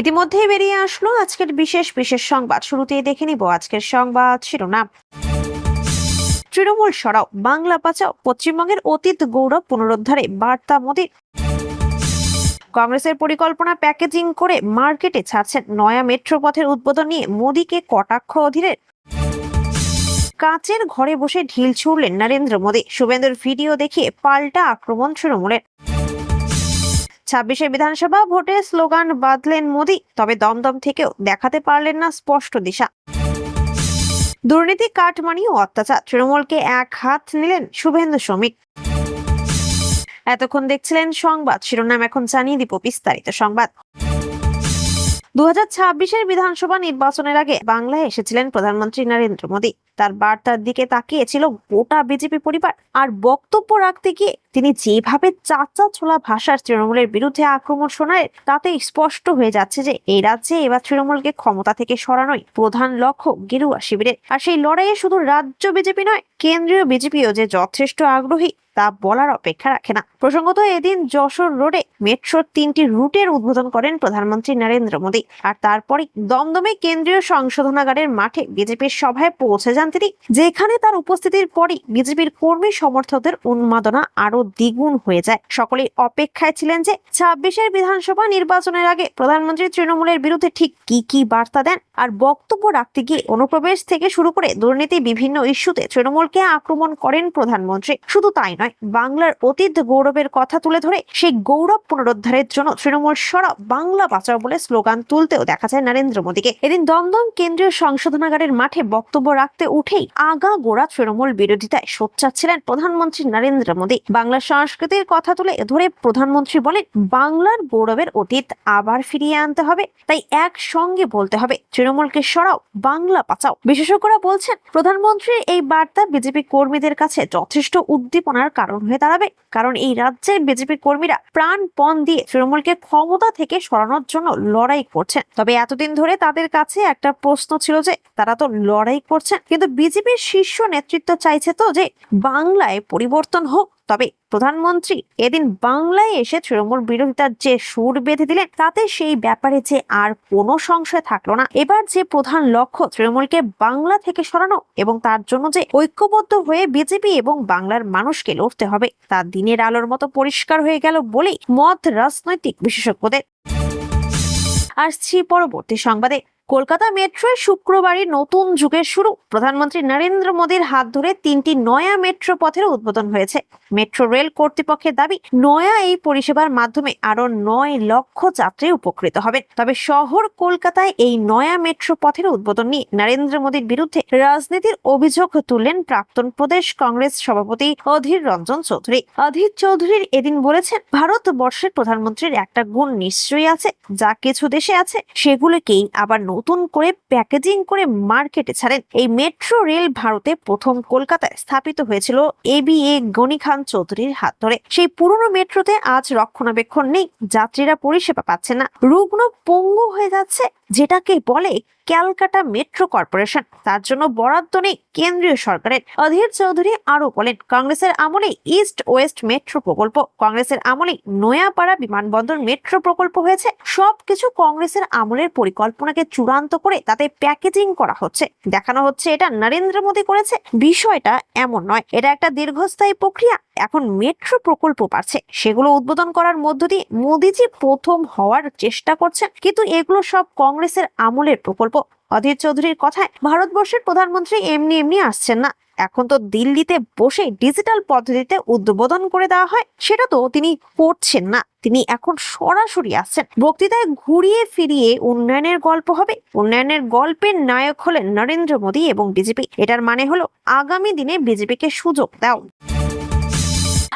ইতিমধ্যেই বেরিয়ে আসলো আজকের বিশেষ বিশেষ সংবাদ। শুরুতেই দেখে নিব আজকের সংবাদ শিরোনাম। তৃণমূল সরাও, বাংলা বাঁচাও, পশ্চিমবঙ্গের অতীত গৌরব পুনরুদ্ধারে, বার্তা মোদীর কংগ্রেসের পরিকল্পনা প্যাকেজিং করে মার্কেটে ছাড়ছেন নয়া মেট্রো পথের উদ্বোধন নিয়ে মোদীকে কটাক্ষ অধীরের। কাচের ঘরে বসে ঢিল ছুড়লেন নরেন্দ্র মোদী। শুভেন্দুর ভিডিও দেখিয়ে পাল্টা আক্রমণ তৃণমূলের। ছাব্বিশে বিধানসভা ভোটে স্লোগান বাঁধলেন মোদি, তবে দমদম থেকেও দেখাতে পারলেন না স্পষ্ট দিশা। দুর্নীতি, কাটমানি ও অত্যাচার, তৃণমূলকে এক হাত নিলেন শুভেন্দু শ্রমিক। এতক্ষণ দেখছিলেন সংবাদ, শিরোনাম এখন জানিয়ে দিব বিস্তারিত সংবাদ। দু হাজার বিধানসভা নির্বাচনের আগে বাংলায় এসেছিলেন প্রধানমন্ত্রী নরেন্দ্র মোদী। তার বার্তার দিকে তাকিয়েছিল গোটা বিজেপি পরিবার। আর বক্তব্য রাখতে গিয়ে তিনি যেভাবে চাচা ছোলা ভাষার তৃণমূলের বিরুদ্ধে আক্রমণ শোনায়, তাতে স্পষ্ট হয়ে যাচ্ছে যে এই রাজ্যে এবার তৃণমূলকে ক্ষমতা থেকে সরানোই প্রধান লক্ষ্য গেরুয়া শিবিরের। আর সেই লড়াইয়ে শুধু রাজ্য বিজেপি নয় কেন্দ্রীয় বিজেপিও যে যথেষ্ট আগ্রহী, তা বলার অপেক্ষা রাখে না। প্রসঙ্গত এদিন যশোর রোডে মেট্রোর তিনটি রুটের উদ্বোধন করেন প্রধানমন্ত্রী নরেন্দ্র মোদী। আর তারপরে দমদমে কেন্দ্রীয় সংশোধনাগারের মাঠে বিজেপির সভায় পৌঁছে যান তিনি, যেখানে তার উপস্থিতির পরই বিজেপির কর্মী সমর্থকদের উন্মাদনা আরও দ্বিগুণ হয়ে যায়। সকলেই অপেক্ষায় ছিলেন যে ছাব্বিশের বিধানসভা নির্বাচনের আগে প্রধানমন্ত্রী তৃণমূলের বিরুদ্ধে ঠিক কি কি বার্তা দেন। আর বক্তব্য রাখতে গিয়ে অনুপ্রবেশ থেকে শুরু করে দুর্নীতি বিভিন্ন ইস্যুতে তৃণমূলকে আক্রমণ করেন প্রধানমন্ত্রী। শুধু তাই নয়, বাংলার অতীত গৌরবের কথা তুলে ধরে সেই গৌরব পুনরুদ্ধারের জন্য তৃণমূল সরা বাংলা বাঁচাও বলে স্লোগান তুলতেও দেখা যায় নরেন্দ্র মোদীকে। এদিন দমদম কেন্দ্রীয় সংশোধনাগারের মাঠে বক্তব্য রাখতে উঠেই আগা গোড়া তৃণমূল বিরোধিতায় সোচ্চার ছিলেন প্রধানমন্ত্রী নরেন্দ্র মোদী। বাংলার সংস্কৃতির কথা তুলে ধরে প্রধানমন্ত্রী বলেন, বাংলার গৌরবের অতীত আবার ফিরিয়ে আনতে হবে, তাই একসঙ্গে বলতে হবে, তৃণমূলকে সরাও, বাংলা বাঁচাও। বিশেষজ্ঞরা বলছেন, প্রধানমন্ত্রীর এই বার্তা বিজেপি কর্মীদের কাছে যথেষ্ট উদ্দীপনার কারণ হয়ে দাঁড়াবে। কারণ এই রাজ্যে বিজেপি কর্মীরা প্রাণপণ দিয়ে তৃণমূলকে ক্ষমতা থেকে সরানোর জন্য লড়াই করছেন। তবে এতদিন ধরে তাদের কাছে একটা প্রশ্ন ছিল যে, তারা তো লড়াই করছেন। কিন্তু বিজেপির শীর্ষ নেতৃত্ব চাইছে তো যে, বাংলায় পরিবর্তন হোক। তবে প্রধানমন্ত্রী এদিন বাংলায় এসে তৃণমূল বিরোধিতার যে সুর বেঁধে দিলেন, তাতে সেই ব্যাপারে যে আর কোনো সংশয় থাকল না। এবার যে প্রধান লক্ষ্য তৃণমূলকে বাংলা থেকে সরানো এবং তার জন্য যে ঐক্যবদ্ধ হয়ে বিজেপি এবং বাংলার মানুষকে লড়তে হবে, তা দিনের আলোর মতো পরিষ্কার হয়ে গেল বলেই মত রাজনৈতিক বিশেষজ্ঞদের। আসছি পরবর্তী সংবাদে। কলকাতা মেট্রোয় শুক্রবারই নতুন যুগের শুরু। প্রধানমন্ত্রী নরেন্দ্র মোদীর হাত ধরে তিনটি নয়া মেট্রো পথের উদ্বোধন হয়েছে। মেট্রো রেল কর্তৃপক্ষের দাবি, নয়া এই পরিষেবার মাধ্যমে আরও নয় লক্ষ যাত্রী উপকৃত হবেন তবে শহর কলকাতায় এই নয়া মেট্রো পথের উদ্বোধন নিয়ে নরেন্দ্র মোদীর বিরুদ্ধে রাজনীতির অভিযোগ তুললেন প্রাক্তন প্রদেশ কংগ্রেস সভাপতি অধীর রঞ্জন চৌধুরী। অধীর চৌধুরীর এদিন বলেছেন ভারতবর্ষের প্রধানমন্ত্রীর একটা গুণ নিশ্চয়ই আছে। যা কিছু দেশে আছে, সেগুলোকেই আবার নতুন করে প্যাকেজিং করে মার্কেটে, ছাড়েন এই মেট্রো রেল ভারতে প্রথম কলকাতায় স্থাপিত হয়েছিল এ বি এ গনি খান চৌধুরীর হাত ধরে। সেই পুরনো মেট্রোতে আজ রক্ষণাবেক্ষণ নেই, যাত্রীরা পরিষেবা পাচ্ছে না। রুগ্ন পঙ্গু হয়ে যাচ্ছে, যেটাকে বলে ক্যালকাটা মেট্রো কর্পোরেশন। তার জন্য বরাদ্দ নেই কেন্দ্রীয় সরকারের। অধীর চৌধুরী আরও বলেন, কংগ্রেসের আমলে ইস্ট ওয়েস্ট মেট্রো প্রকল্প। কংগ্রেসের আমলে নয়াপাড়া বিমানবন্দর মেট্রো প্রকল্প হয়েছে। সবকিছু কংগ্রেসের আমলের পরিকল্পনাকে চূড়ান্ত করে তাতে প্যাকেজিং করা হচ্ছে। দেখানো হচ্ছে এটা নরেন্দ্র মোদী করেছে, বিষয়টা এমন নয়। এটা একটা দীর্ঘস্থায়ী প্রক্রিয়া, এখন মেট্রো প্রকল্প পাচ্ছে সেগুলো উদ্বোধন করার মধ্য দিয়ে মোদীজি প্রথম হওয়ার চেষ্টা করছেন, কিন্তু এগুলো সব কংগ্রেসের আমলের প্রকল্প। অধীর চৌধুরীর কথায় ভারতবর্ষের প্রধানমন্ত্রী এমনি এমনি আসছেন না। এখন তো দিল্লিতে বসে ডিজিটাল পদ্ধতিতে উদ্বোধন করে দেওয়া হয়, সেটা তো তিনি করছেন না। তিনি এখন সরাসরি আসছেন। বক্তৃতায় ঘুরিয়ে ফিরিয়ে উন্নয়নের গল্প হবে। উন্নয়নের গল্পের নায়ক হলেন নরেন্দ্র মোদী এবং বিজেপি। এটার মানে হলো আগামী দিনে বিজেপিকে সুযোগ দাও।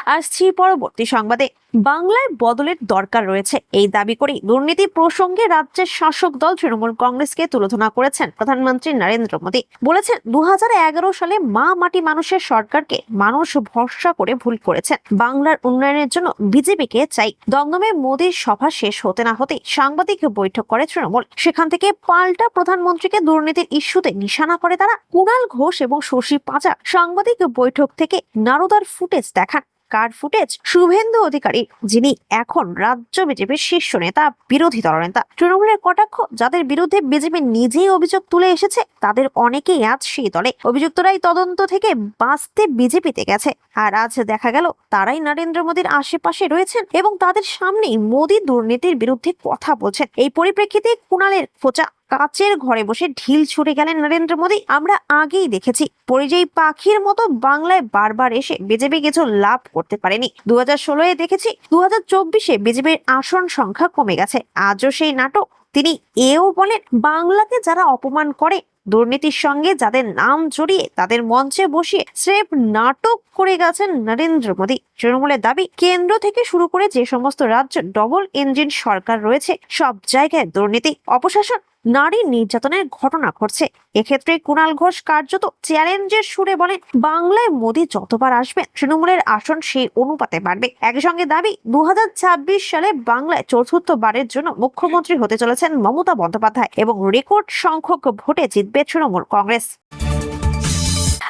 আসছি পরবর্তী সংবাদে। বাংলায় বদলের দরকার রয়েছে। এই দাবি করেই দুর্নীতি প্রসঙ্গে রাজ্যের শাসক দল তৃণমূল কংগ্রেসকে তুলনা করেছেন প্রধানমন্ত্রী নরেন্দ্র মোদী। বলেছেন দু হাজার এগারো সালে মা মাটি মানুষের সরকারকে মানুষ ভরসা করে ভুল করেছেন। বাংলার উন্নয়নের জন্য বিজেপিকে চাই। দমদমে মোদীর সভা শেষ হতে না হতে সাংবাদিক বৈঠক করে তৃণমূল। সেখান থেকে পাল্টা প্রধানমন্ত্রীকে দুর্নীতির ইস্যুতে নিশানা করে তারা। কুণাল ঘোষ এবং শশী পাঁচা সাংবাদিক বৈঠক থেকে নারদার ফুটেজ দেখান। কার ফুটেজ? শুভেন্দু অধিকারী, যিনি এখন রাজ্য বিজেপির শীর্ষ নেতা, বিরোধী দলনেতা। তৃণমূলের কটাক্ষ, যাদের বিরুদ্ধে বিজেপি নিজেই অভিযোগ তুলে এসেছে, তাদের অনেকেই আজ সেই দলে। অভিযুক্তরাই তদন্ত থেকে বাঁচতে বিজেপিতে গেছে। আর আজ দেখা গেল, তারাই নরেন্দ্র মোদীর আশেপাশে রয়েছেন এবং তাদের সামনেই মোদী দুর্নীতির বিরুদ্ধে কথা বলছেন। এই পরিপ্রেক্ষিতে কুণালের খোঁচা। কাচের ঘরে বসে ঢিল ছুটে গেলেন নরেন্দ্র মোদী। আমরা আগেই দেখেছি, পরিযায়ী পাখির মতো বাংলায় বারবার এসে বিজেপি কিছু লাভ করতে পারেনি। দু হাজার ষোলোয় দেখেছি দু হাজার চব্বিশে বিজেপির আসন সংখ্যা কমে গেছে। আজও সেই নাটক। তিনি এও বলেন বাংলাকে যারা অপমান করে, দুর্নীতির সঙ্গে যাদের নাম জড়িয়ে, তাদের মঞ্চে বসিয়ে স্রেফ নাটক করে গেছেন নরেন্দ্র মোদী। তৃণমূলের দাবি, কেন্দ্র থেকে শুরু করে যে সমস্ত রাজ্য, ডবল ইঞ্জিন সরকার রয়েছে, সব জায়গায় দুর্নীতি। অপশাসন নারী নির্যাতনের ঘটনা ঘটছে। এক্ষেত্রে কুণাল ঘোষ কার্যত চ্যালেঞ্জের সুরে বলেন, বাংলায় মোদী যতবার আসবেন, তৃণমূলের আসন সেই অনুপাতে বাড়বে। একই সঙ্গে দাবি দু হাজার ছাব্বিশ সালে বাংলায় চতুর্থবারের জন্য মুখ্যমন্ত্রী হতে চলেছেন মমতা বন্দ্যোপাধ্যায় এবং রেকর্ড সংখ্যক ভোটে জিতবে তৃণমূল কংগ্রেস।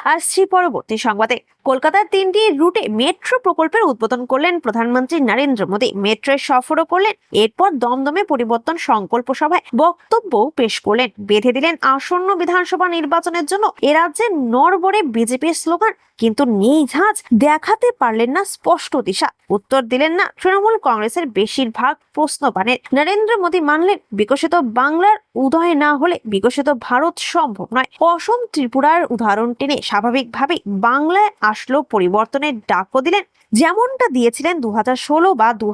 আসছি পরবর্তী সংবাদে। কলকাতার তিনটি রুটে মেট্রো প্রকল্পের উদ্বোধন করলেন প্রধানমন্ত্রী নরেন্দ্র মোদী। মেট্রোর সফরও করলেন, এরপর দমদমে পরিবর্তন সংকল্প সভায় বক্তব্যও পেশ করলেন। বেঁধে দিলেন আসন্ন বিধানসভা নির্বাচনের জন্য এ রাজ্যে নড়বড়ে বিজেপির স্লোগান, কিন্তু নেই দেখাতে পারলেন না স্পষ্ট দিশা। উত্তর দিলেন না তৃণমূল কংগ্রেসের বেশিরভাগ প্রশ্নবানের নরেন্দ্র মোদী মানলেন বিকশিত বাংলার উদয় না হলে বিকশিত ভারত সম্ভব নয়। অসম ত্রিপুরার উদাহরণ টেনে স্বাভাবিকভাবেই বাংলায় আসলো, পরিবর্তনের ডাকও দিলেন। যেমনটা দিয়েছিলেন দু বা দু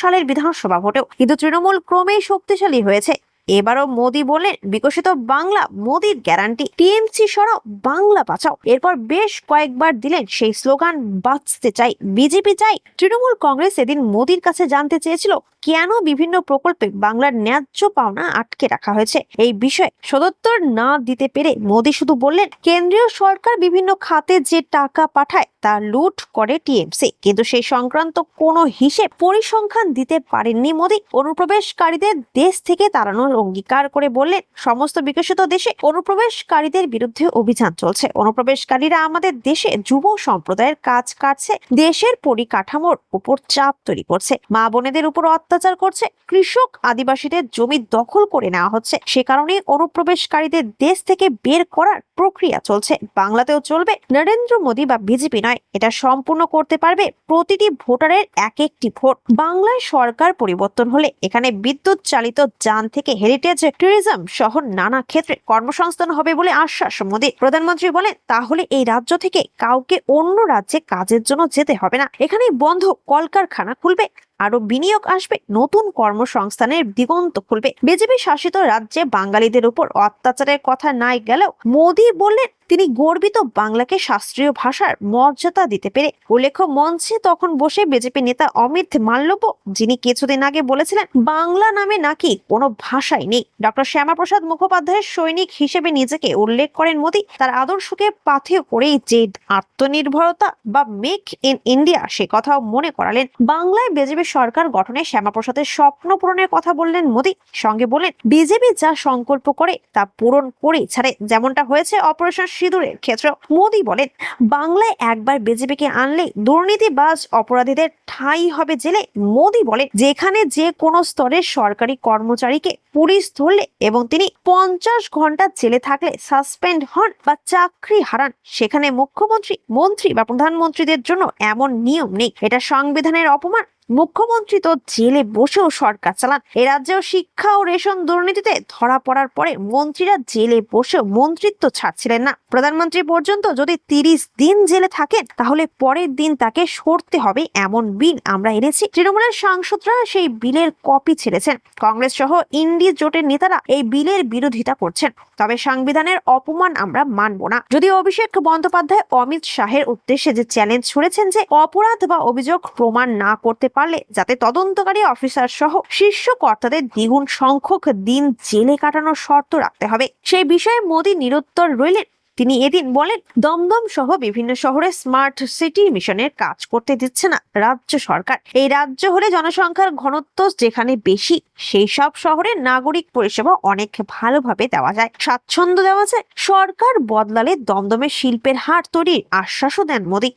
সালের বিধানসভা ভোটেও। কিন্তু তৃণমূল ক্রমেই শক্তিশালী হয়েছে। এবারও মোদি বললেন বিকশিত বাংলা, মোদির গ্যারান্টি টিএমসি সরাও, বাংলা বাঁচাও। এরপর বেশ কয়েকবার দিলেন সেই স্লোগান, বাঁচতে চাই, বিজেপি চাই। তৃণমূল কংগ্রেস এদিন মোদির কাছে জানতে চেয়েছিল, কেন বিভিন্ন প্রকল্পে বাংলার ন্যায্য পাওনা আটকে রাখা হয়েছে? এই বিষয়ে সদুত্তর না দিতে পেরে মোদি শুধু বললেন, কেন্দ্রীয় সরকার বিভিন্ন খাতে যে টাকা পাঠায়, তা লুট করে টিএমসি। কিন্তু সেই সংক্রান্ত কোনো হিসেব পরিসংখ্যান দিতে পারেননি মোদি। অনুপ্রবেশকারীদের দেশ থেকে তাড়ানোর অঙ্গীকার করে বললেন সমস্ত বিকশিত দেশে অনুপ্রবেশকারীদের বিরুদ্ধে অভিযান চলছে। অনুপ্রবেশকারীরা আমাদের দেশে যুব সম্প্রদায়ের কাজ কাটছে, দেশের পরিকাঠামোর উপর চাপ তৈরি করছে। মা বোনেদের উপর অত্যাচার করছে, কৃষক আদিবাসীদের জমি দখল করে নেওয়া হচ্ছে। সে কারণে অনুপ্রবেশকারীদের দেশ থেকে বের করার প্রক্রিয়া চলছে। বাংলাতেও চলবে, নরেন্দ্র মোদী বা বিজেপি নয়, এটা সম্পূর্ণ করতে পারবে প্রতিটি ভোটারের এক একটি ভোট। বাংলায় সরকার পরিবর্তন হলে এখানে বিদ্যুৎ চালিত যান থেকে হেরিটেজ ট্যুরিজম সহ নানা ক্ষেত্রে কর্মসংস্থান হবে বলে আশ্বাস মোদী। প্রধানমন্ত্রী বলেন, তাহলে এই রাজ্য থেকে কাউকে অন্য রাজ্যে কাজের জন্য যেতে হবে না। এখানেই বন্ধ কলকারখানা খুলবে। আরও বিনিয়োগ আসবে, নতুন কর্মসংস্থানের দিগন্ত খুলবে। বিজেপি শাসিত রাজ্যে বাঙালিদের উপর অত্যাচারের কথা নাই গেলেও মোদী বললেন তিনি গর্বিত বাংলাকে শাস্ত্রীয় ভাষার মর্যাদা দিতে পেরে। উল্লেখ্য, মঞ্চে তখন বসে বিজেপি নেতা অমিত মাল্লব্য যিনি কিছুদিন আগে বলেছিলেন, বাংলা নামে নাকি কোনো ভাষাই নেই। ডক্টর শ্যামাপ্রসাদ মুখোপাধ্যায়ের সৈনিক হিসেবে নিজেকে উল্লেখ করেন মোদী। তার আদর্শকে পাথেয় করেই যে আত্মনির্ভরতা বা মেক ইন ইন্ডিয়া সে কথাও মনে করালেন। বাংলায় বিজেপি সরকার গঠনে শ্যামাপ্রসাদের স্বপ্ন পূরণের কথা বললেন মোদী। সঙ্গে বললেন বিজেপি যা সংকল্প করে তা পূরণ করে ছাড়ে, যেমনটা হয়েছে অপারেশন সিঁদুরের ক্ষেত্রে মোদী বলেন, বাংলায় একবার বিজেপিকে আনলে দুর্নীতিবাজ অপরাধীদের ঠাঁই হবে জেলে। মোদী বলেন, যেখানে যে কোনো স্তরের সরকারি কর্মচারীকে পুলিশ ধরলে এবং তিনি পঞ্চাশ ঘণ্টা জেলে থাকলে সাসপেন্ড হন বা চাকরি হারান, সেখানে মুখ্যমন্ত্রী, মন্ত্রী বা প্রধানমন্ত্রীদের জন্য এমন নিয়ম নেই। এটা সংবিধানের অপমান মুখ্যমন্ত্রী তো জেলে বসেও সরকার চালান। এ রাজ্যেও শিক্ষা ও রেশন দুর্নীতিতে ধরা পড়ার পরে মন্ত্রীরা জেলে বসেও মন্ত্রিত্ব ছাড়ছিলেন না। প্রধানমন্ত্রী পর্যন্ত যদি তিরিশ দিন জেলে থাকেন, তাহলে পরের দিন তাকে সরতে হবে এমন বিল আমরা এনেছি। তৃণমূলের সাংসদরা সেই বিলের কপি ছেড়েছেন। কংগ্রেস সহ ইন্ডি জোটের নেতারা এই বিলের বিরোধিতা করছেন। তবে সংবিধানের অপমান আমরা মানব না। যদি অভিষেক বন্দ্যোপাধ্যায় অমিত শাহের উদ্দেশ্যে যে চ্যালেঞ্জ ছুড়েছেন যে অপরাধ বা অভিযোগ প্রমাণ না করতে পারলে যাতে তদন্তকারী অফিসার সহ শীর্ষ কর্তাদের দ্বিগুণ সংখ্যক দিন জেলে কাটানোর শর্ত রাখতে হবে। সেই বিষয়ে মোদী নিরুত্তর রইলেন। তিনি এদিন বলেন, দমদম সহ বিভিন্ন শহরে স্মার্ট সিটি মিশনের কাজ করতে দিচ্ছে না রাজ্য সরকার। এই রাজ্য হলে জনসংখ্যার ঘনত্ব যেখানে বেশি, সেই সব শহরে নাগরিক পরিষেবা অনেক ভালোভাবে দেওয়া যায়। স্বাচ্ছন্দ্য দেওয়া যায়। সরকার বদলালে দমদমে শিল্পের হার তৈরির আশ্বাসও দেন মোদী।